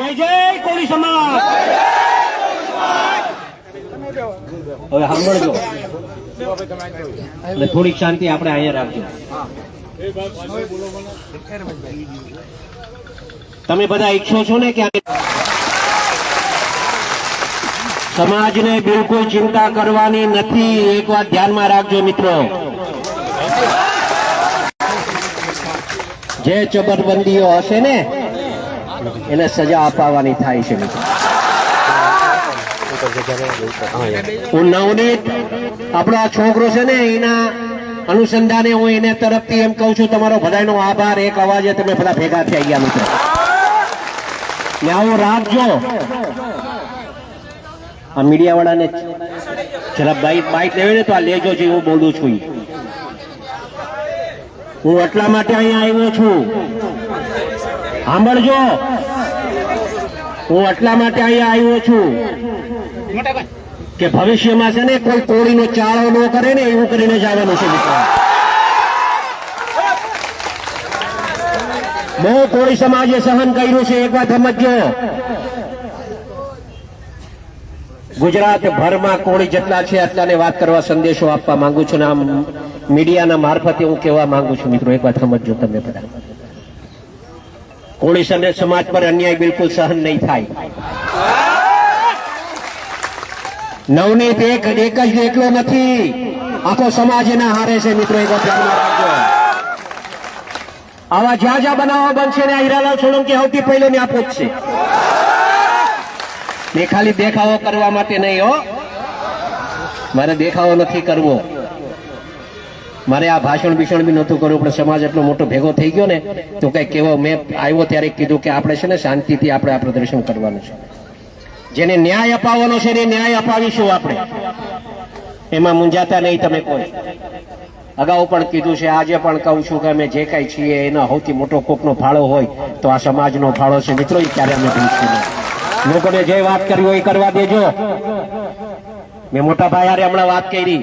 જય જય કોળી સમાજ. હવે સાંભળજો. અને થોડીક શાંતિ આપણે અહીંયા રાખજો. તમે બધા ઈચ્છો છો ને કે સમાજને બિલકુલ ચિંતા કરવાની નથી, એક વાત ધ્યાનમાં રાખજો મિત્રો. જે ચબરબંધીઓ હશે ને એને સજા અપાવવાની થાય છે. નવનીત, આપણો આ છોકરો છે ને, એના અનુસંધાને હું એને તરફથી એમ કહું છું, તમારો બધાનો આભાર. એક અવાજે તમે બધા ભેગા થઈ ગયા, મિત્રો. ને આવું રાખજો આ મીડિયા વાળાને જરા બાઈક બાઈક લેવી ને તો આ લેજો છે હું બોલું છું હું એટલા માટે અહીંયા આવ્યો છું. સાંભળજો. હું એટલા માટે અહીંયા આવ્યો છું કે ભવિષ્યમાં છે ને કોઈ કોળીનો ચાળો ન કરે ને એવું કરીને જવાનું છે મિત્રો. બહુ કોળી સમાજે સહન કર્યું છે, એક વાત સમજજો. ગુજરાત ભરમાં કોળી જેટલા છે એટલાને વાત કરવા સંદેશો આપવા માંગુ છું ને આમ મીડિયાના મારફતે હું કહેવા માંગુ છું મિત્રો, એક વાત સમજજો તમે બધા. કોળી અને સમાજ પર અન્યાય બિલકુલ સહન નહીં થાય. નવનીત એક એક જ એકલો નથી. આખો સમાજ એના હારે છે મિત્રો, એક આવા જ્યાં જ્યાં બનાવવા બનશે ને હીરાલાલ સોલંકી સૌથી પહેલો ને આપો જ છે. ખાલી દેખાવો કરવા માટે નહીં હો. મારે દેખાવો નથી કરવો. મારે આ ભાષણ ભીષણ બી નહોતું કરવું પણ સમાજ એટલો મોટો ભેગો થઈ ગયો ને, તો કઈ કેવો મેં આવ્યો ત્યારે કીધું કે આપણે છે ને શાંતિથી આપણે આ પ્રદર્શન કરવાનું છે. જેને ન્યાય અપાવવાનો છે એ ન્યાય અપાવીશું આપણે. એમાં મૂંઝાતા નહીં તમે કોઈ. અગાઉ પણ કીધું છે, આજે પણ કહું છું કે અમે જે કાંઈ છીએ, એનો સૌથી મોટો કોકનો ફાળો હોય, તો આ સમાજનો ફાળો છે. મિત્રો, એ ક્યારે અમે ભૂલશું લોકોને જે વાત કરવી હોય કરવા દેજો. મેં મોટા ભાઈ હારે હમણાં વાત કરી.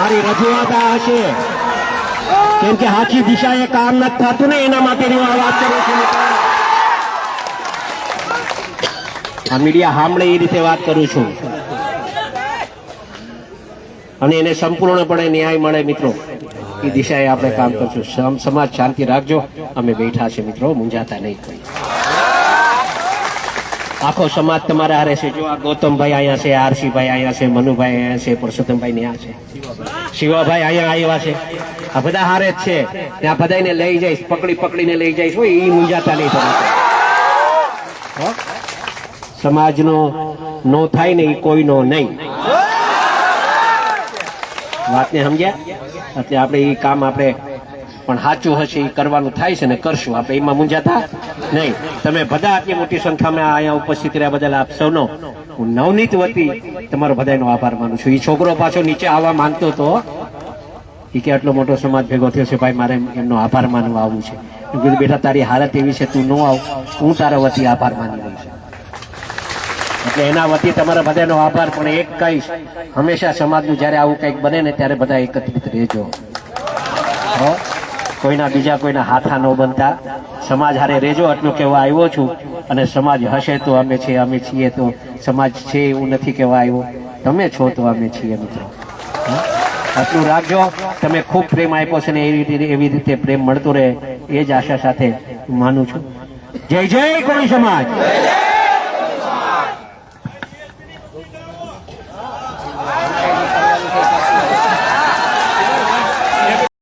મારી રજૂઆત આ હશે કેમ કે સાચી દિશાએ કામ નથી થતું ને એના માટેની હું વાત કરું છું. આ મીડિયા સાંભળે એ રીતે વાત કરું છું. અને એને સંપૂર્ણપણે ન્યાય મળે મિત્રો. એ દિશાએ આપણે કામ કરશું. સમ- સમાજ શાંતિ રાખજો. અમે બેઠા છે મિત્રો. મૂંઝાતા નહીં. આખો સમાજ તમારા હારે છે. જો આ ગૌતમભાઈ અહીંયા છે, આરસીભાઈ અહીંયા છે, મનુભાઈ અહીંયા છે પુરુષોત્તમભાઈ ત્યાં છે. શિવાભાઈ અહીંયા આવ્યા છે. આ બધા હારે જ છે. ને આ બધાને લઈ જઈશ, પકડી પકડીને લઈ જઈશ. હોય એ મૂંઝાતા નહીં તમે? સમાજનો નો થાય ને એ કોઈનો નહીં. વાતને સમજ્યા? એટલે આપણે એ કામ આપણે પણ સાચું હશે એ કરવાનું થાય છે ને કરશું. આપણે એમાં મૂંઝાતા નહીં. તમે બધા આટલી મોટી સંખ્યામાં અહીંયા ઉપસ્થિત રહ્યા બદલ આપ સૌનો હું નવનીત વતી તમારો બધાનો આભાર માનું છું. એ છોકરો પાછો નીચે આવવા માંગતો હતો એ કે આટલો મોટો સમાજ ભેગો થયો છે, ભાઈ મારે એમનો આભાર માનવા આવવું છે. કીધું, બેટા, તારી હાલત એવી છે, તું ન આવ. હું તારા વતી આભાર માની છું. એટલે એના વતી તમારા બધાનો આભાર, પણ એક કહીશ હંમેશા સમાજનું જ્યારે આવું કંઈક બને ને ત્યારે બધા એકત્રિત રહેજો. હો? કોઈના બીજા કોઈના હાથા ન બનતા. સમાજ હારે રહેજો આટલું કહેવા આવ્યો છું અને સમાજ હશે તો અમે છીએ અમે છીએ તો સમાજ છે એવું નથી કહેવા આવ્યો. તમે છો તો અમે છીએ મિત્રો? આટલું રાખજો. તમે ખૂબ પ્રેમ આપ્યો છે ને એવી રીતે એવી રીતે પ્રેમ મળતો રહે. એ જ આશા સાથે માનું છું. જય જય કોળી સમાજ!